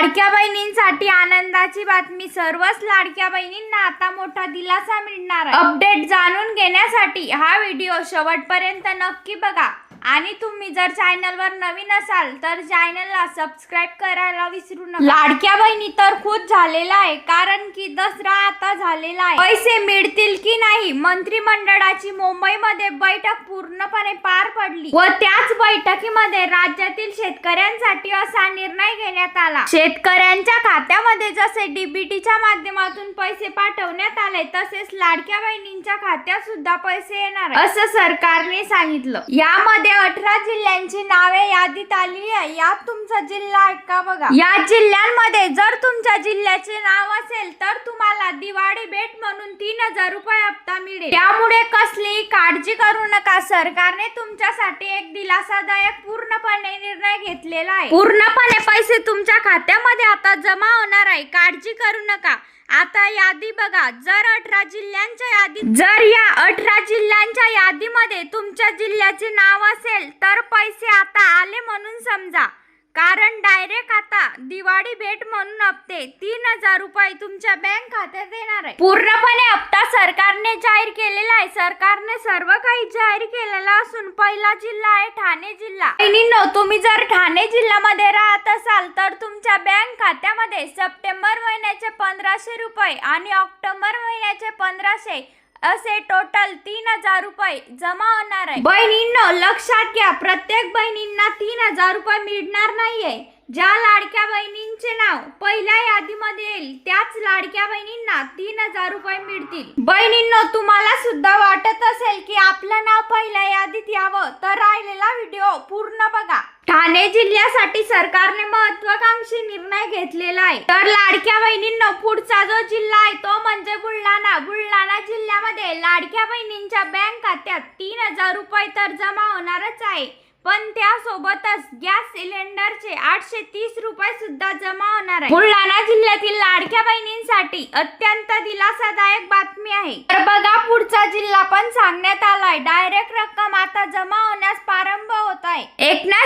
लाडक्या बहिणींसाठी आनंदाची बातमी. सर्वच लाडक्या बहिणींना आता मोठा दिलासा मिळणार आहे. अपडेट जाणून घेण्यासाठी हा व्हिडिओ शेवटपर्यंत नक्की बघा. आणि तुम्ही जर चॅनलवर नवीन असाल तर चॅनलला सबस्क्राईब करायला विसरू नका. लाडक्या बहिणी तर खुश झालेला आहे कारण की दसरा आता झालेला आहे. पैसे मिळतील की नाही मंत्रिमंडळाची मुंबईमध्ये बैठक पूर्णपणे पार पडली. व त्याच बैठकीमध्ये राज्यातील शेतकऱ्यांसाठी असा निर्णय घेण्यात आला. शेतकऱ्यांच्या खात्यामध्ये जसे डीबीटीच्या माध्यमातून पैसे पाठवण्यात आले तसेच लाडक्या बहिणींच्या खात्यात सुद्धा पैसे येणार असं सरकारने सांगितलं. यामध्ये अठरा जिल्ह्यांची नावे यादीत आली आहे. यात तुमचा जिल्हा आहे का बघा? या जिल्ह्यांमध्ये जर तुमच्या जिल्ह्याचे नाव असेल तर तुम्हाला दिवाळी भेट म्हणून तीन हजार रुपये हप्ता मिळेल. त्यामुळे कसलीही काळजी करू नका सरकारने तुमच्यासाठी एक दिलासादायक पूर्णपणे निर्णय घेतलेला आहे. पूर्णपणे पैसे तुमच्या खात्यामध्ये आता जमा होणार आहे. काळजी करू नका. आता यादी बघा. जर अठरा जिल्ह्यांच्या यादीत जर या अठरा जिल्ह्यांच्या यादीमध्ये तुमच्या जिल्ह्याचे नाव असेल तर पैसे आता आले म्हणून समजा. कारण डायरेक्ट आता दिवाळी भेट म्हणून हप्ते तीन हजार रुपये तुमच्या बँक खात्यात येणार आहे. पूर्णपणे हप्ता सरकारने जाहीर केलेला आहे. सरकारने सर्व काही जाहीर केलेला असून पहिला जिल्हा आहे ठाणे जिल्हा. बहिणींनो तुम्ही जर ठाणे जिल्ह्यामध्ये राहत असाल तर तुमच्या बँक खात्यामध्ये सप्टेंबर महिन्याचे पंधराशे रुपये आणि ऑक्टोबर महिन्याचे पंधराशे असे टोटल तीन हजार रुपये जमा होणार आहे. बहिणींनो लक्षात घ्या प्रत्येक बहिणींना तीन हजार रुपये मिळणार नाहीये. ज्या लाडक्या बहिणींचे नाव पहिल्या यादीमध्ये येईल त्याच लाडक्या बहिणींना तीन हजार रुपये मिळतील. बहिणींनो तुम्हाला सुद्धा वाटत असेल की आपलं नाव पहिल्या यादीत यावं तर राहिलेला व्हिडिओ पूर्ण बघा. ठाणे जिल्ह्यासाठी सरकारने महत्वाकांक्षी निर्णय घेतलेला आहे. तर लाडक्या बहिणींना पुढचा जो जिल्हा आहे तो म्हणजे बुलढाणा. बुलढाणा जिल्ह्यामध्ये लाडक्या बहिणींच्या बँक खात्यात तीन हजार रुपये तर जमा होणारच आहे. पण त्यासोबतच गॅस सिलेंडरचे आठशे तीस रुपये सुद्धा जमा होणार आहे. बुलढाणा जिल्ह्यातील लाडक्या बहिणींसाठी अत्यंत दिलासादायक बातमी आहे. तर बघा पुढचा जिल्हा पण सांगण्यात आलाय. डायरेक्ट रक्कम आता जमा होण्यास प्रारंभ होत आहे. एकनाथ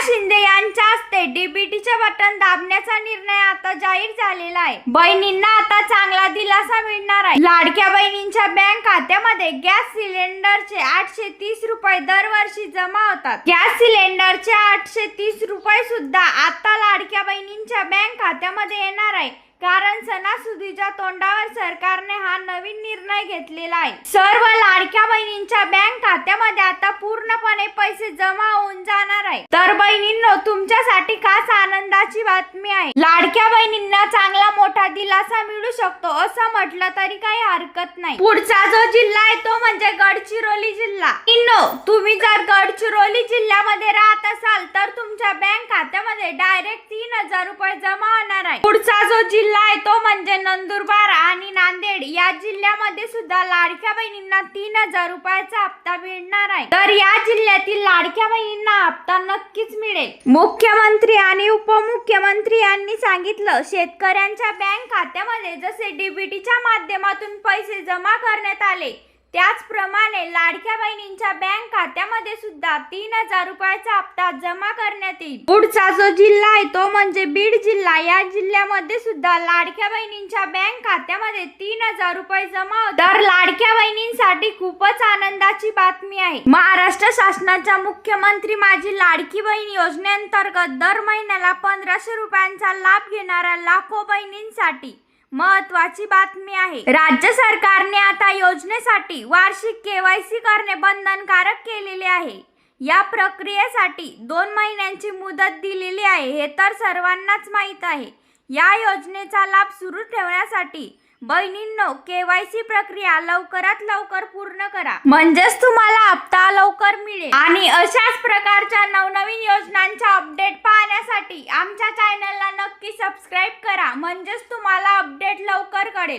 बटन दाबण्याचा निर्णय आता जाहीर झालेला आहे. बहिणींना आता चांगला दिलासा मिळणार आहे. लाडक्या बहिणींच्या बँक खात्यामध्ये गॅस सिलेंडरचे आठशे तीस रुपये दरवर्षी जमा होतात. गॅस सिलेंडरचे आठशे तीस रुपये सुद्धा आता लाडक्या बहिणींच्या बँक खात्यामध्ये येणार आहे. कारण सणासुदीच्या तोंडावर सरकारने हा नवीन निर्णय घेतलेला आहे. सर्व लाडक्या बहिणींच्या बँक खात्यामध्ये आता पूर्णपणे पैसे जमा होऊन जाणार आहे तर बहिणींनो तुमच्यासाठी खास आनंदाची बातमी आहे. लाडक्या बहिणींना चांगला मोठा दिलासा मिळू शकतो असं म्हटलं तरी काही हरकत नाही. पुढचा जो जिल्हा आहे तो म्हणजे गडचिरोली जिल्हा. तुम्ही जर गडचिरोली जिल्ह्यामध्ये राहत असाल तर तुमच्या बँक खात्यामध्ये डायरेक्ट तीन हजार रुपये जमा होणार आहे. पुढचा जो जिल्हा आहे तो म्हणजे नंदुरबार आणि नांदेड. या जिल्ह्यामध्ये सुद्धा लाडक्या बहिणींना तीन हजार रुपयाचा हप्ता मिळणार आहे. तर या जिल्ह्यातील लाडक्या बहिणींना हप्ता नक्कीच मिळेल. मुख्यमंत्री आणि उपमुख्यमंत्री यांनी सांगितलं शेतकऱ्यांच्या बँक खात्यामध्ये जसे डीबीटीच्या माध्यमातून पैसे जमा करण्यात आले त्याचप्रमाणे लाडक्या बहिणींच्या बँक खात्यामध्ये सुद्धा तीन हजार रुपयाचा हप्ता जमा करण्यात येईल. पुढचा जो जिल्हा आहे तो म्हणजे बीड जिल्हा. या जिल्ह्यामध्ये सुद्धा लाडक्या बहिणींच्या बँक खात्यामध्ये तीन हजार रुपये जमा होतात. तर लाडक्या बहिणींसाठी खूपच आनंदाची बातमी आहे. महाराष्ट्र शासनाच्या मुख्यमंत्री माझी लाडकी बहीण योजनेअंतर्गत दर महिन्याला पंधराशे रुपयांचा लाभ घेणाऱ्या लाखो बहिणींसाठी महत्वाची बातमी आहे. राज्य सरकारने आता योजनेसाठी वार्षिक केवायसी करणे बंधनकारक केलेले आहे. या प्रक्रियेसाठी दोन महिन्यांची मुदत दिलेली आहे हे तर सर्वांनाच माहीत आहे. या योजनेचा लाभ सुरू ठेवण्यासाठी बहिणींनो केवायसी प्रक्रिया लवकरात लवकर पूर्ण करा. म्हणजेच तुम्हाला हप्ता लवकर मिळेल. आणि अशाच प्रकारच्या नवनवीन योजनांच्या पाहण्यासाठी आमच्या चॅनलला नक्की सबस्क्राईब करा. म्हणजेच तुम्हाला अपडेट लवकर कळेल.